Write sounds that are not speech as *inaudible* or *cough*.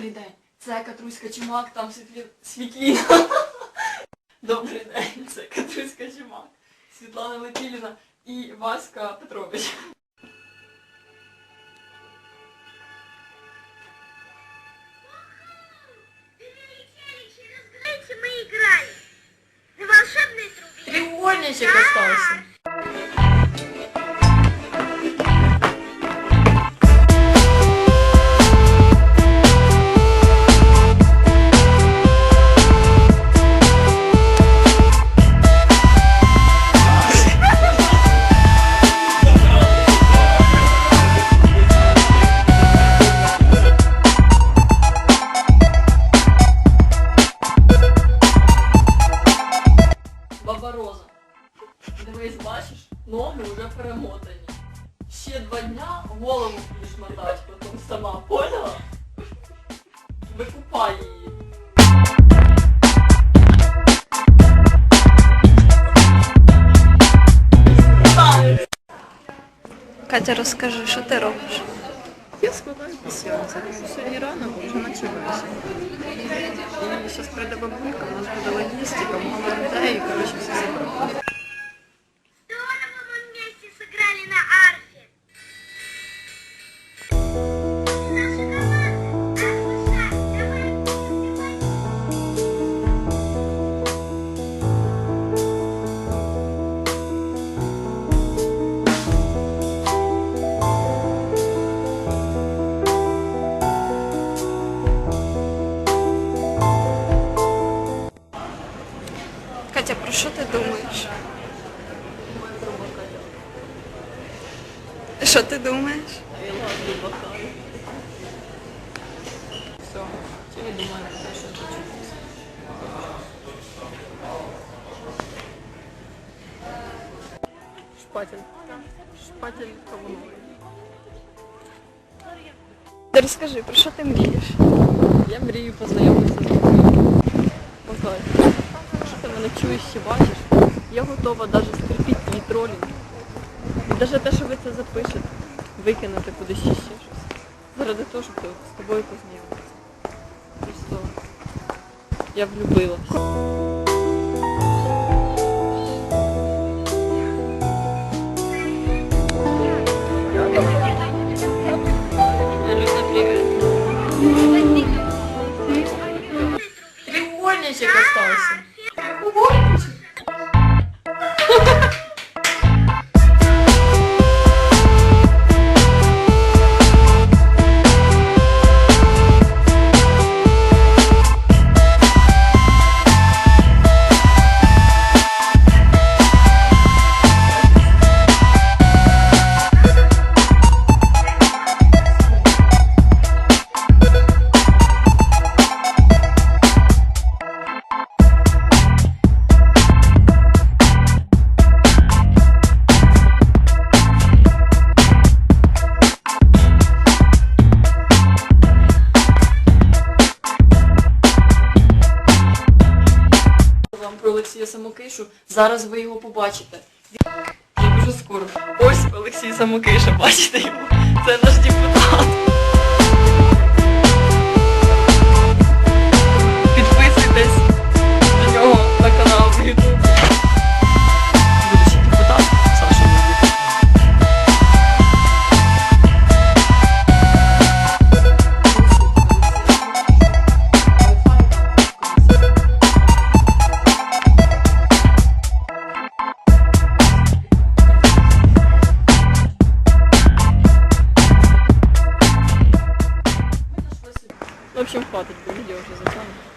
Добрий день. Це Катруська Чумак, там світлі... Світліна. *laughs* Добрий день, це Катруська Чумак, Світлана Летіліна і Васька Петрович. Треугольничек остался. Ще два дня голову будеш мотати, потім сама, поняла? Викупай її. Катя, розкажи, що ти робиш? Я складаю пасьянс. Сьогодні рано, вже почалося. І зараз прийде бабулька, у нас буде логістика, мало думаєш? Що ти думаєш? Я. Все, не думаю про те, що хочу. Шпатель. Шпатель кавуновий. Розкажи, про що ти мрієш? Я мрію познайомитися з. Миколай, якщо ти мене чуєш чи бачиш, я готова навіть стерпіти твій тролінг. І навіть те, що ви це запишете, викинути кудись ще щось. Заради того, щоб з тобою познайомитися. Просто я влюбилась. Остался. Вам про Олексія Самокишу. Зараз ви його побачите. Я дуже скоро. Ось Олексій Самокиша, бачите його? Це наш депутат. Общем, хватить, бо відео вже затягнуто.